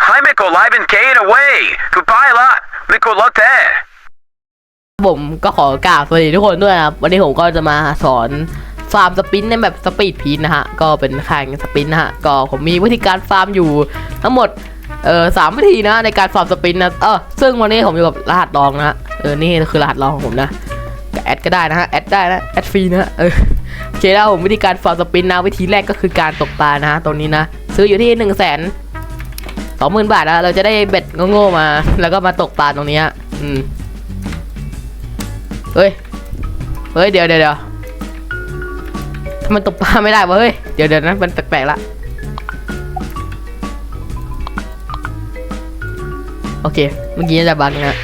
Hi, Mikolaib and Kane away. Goodbye lot. Mikolote. ผมก็ขอกราบสวัสดีทุกคนด้วยนะครับ วันนี้ผมก็จะมาสอนฟาร์มสปินในแบบสปีดพีนนะฮะ ก็เป็นแข่งสปินนะฮะ ก็ผมมีวิธีการฟาร์มอยู่ทั้งหมด เอ่อสามวิธีนะในการฟาร์มสปินนะ เออซึ่งวันนี้ผมอยู่กับรหัสรองนะ เออ นี่คือรหัสรองของผมนะแอดก็ได้นะฮะ แอดได้นะ แอดฟรีนะฮะเออโอเคแล้วผมวิธีการฟาร์มสปินนะ วิธีแรกก็คือการตกปลานะฮะตรงนี้นะ ซื้ออยู่ที่หนึ่งแสน สองหมื่นบาทนะเราจะได้เบ็ดโง่ๆมา แล้วก็มาตกปลาตรงนี้ฮะอืมเฮ้ยเฮ้ยเดี๋ยวเดี๋ยวเดี๋ยวทำไมตกปลาไม่ได้วะเฮ้ยเดี๋ยวเดี๋ยวนะมันแปลกๆละโอเคเมื่อกี้จะบังนะ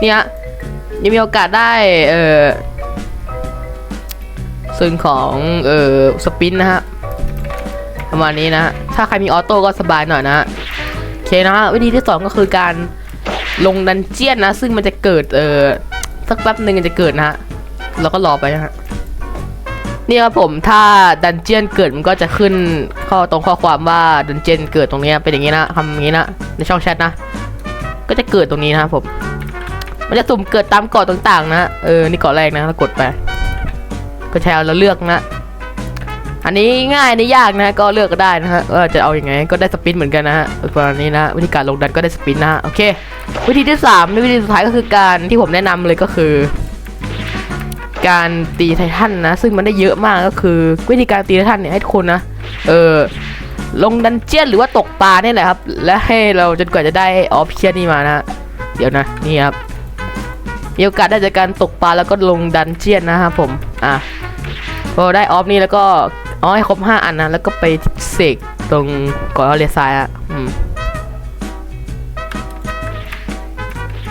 เนี่ยยังมีโอกาสได้เออซึ่งของเออสปินนะฮะประมาณนี้นะ ถ้าใครมีออโต้ก็สบายหน่อยนะฮะ เคนะวิธีที่สองก็คือการลงดันเจียนนะ ซึ่งมันจะเกิดเออสักแป๊บหนึ่งมันจะเกิดนะฮะเราก็รอไปนะฮะนี่ครับผมถ้าดันเจียนเกิดมันก็จะขึ้นข้อตรงข้อความว่าดันเจียนเกิดตรงนี้เป็นอย่างนี้นะทำอย่างนี้นะในช่องแชทนะ ก็จะเกิดตรงนี้นะครับผม มันจะสุ่มเกิดตามเกาะต่างๆ นะเออนี่เกาะแรกนะเรากดไป ก็แชร์เราเลือกนะ อันนี้ง่ายอันนี้ยากนะ ก็เลือกก็ได้นะฮะว่าจะเอาอยัางไง ก็ได้สปินเหมือนกันนะฮะประมาณนี้นะ วิธีการลงดันก็ได้สปินนะฮะ โอเค วิธีที่สามวิธีสุดท้ายก็คือการที่ผมแนะนำเลยก็คือ การตีไททันนะ ซึ่งมันได้เยอะมากก็คือ วิธีการตีไททันเนี่ยให้ทุกคนนะ เออลงดันเจียนหรือว่าตกปลาเนี่ยแหละครับ และให้เราจนกว่าจะได้ออฟเชียนนี่มานะ เดี๋ยวนะนี่ครับมีโอกาสได้จากการตกปลาแล้วก็ลงดันเจียนนะครับผม อะ พอได้ออฟนี่แล้วก็เอให้ครบ5อันนะแล้วก็ไปเสกตรงเกาะเลซายอะอืม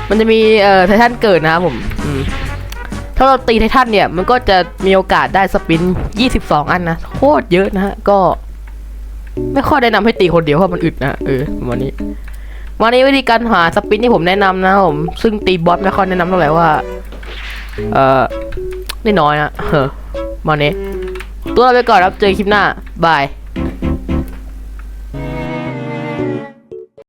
มันจะมีเอ่อไททันเกิดนะครับผมอืมถ้าเราตีไททันเนี่ย มันก็จะมีโอกาสได้สปิน 22 อันนะโคตรเยอะนะฮะก็ ไม่ค่อยแนะนำให้ตีคนเดียวเพราะมันอึดนะเออวันนี้วันนี้วิธีการหาสปินที่ผมแนะนำนะผมซึ่งตีบอสไม่ค่อยแนะนำเท่าไหร่ว่า เอ่อได้น้อยนะเฮ้อ วันนี้ตัวเราไปก่อนครับเจอคลิปหน้า บาย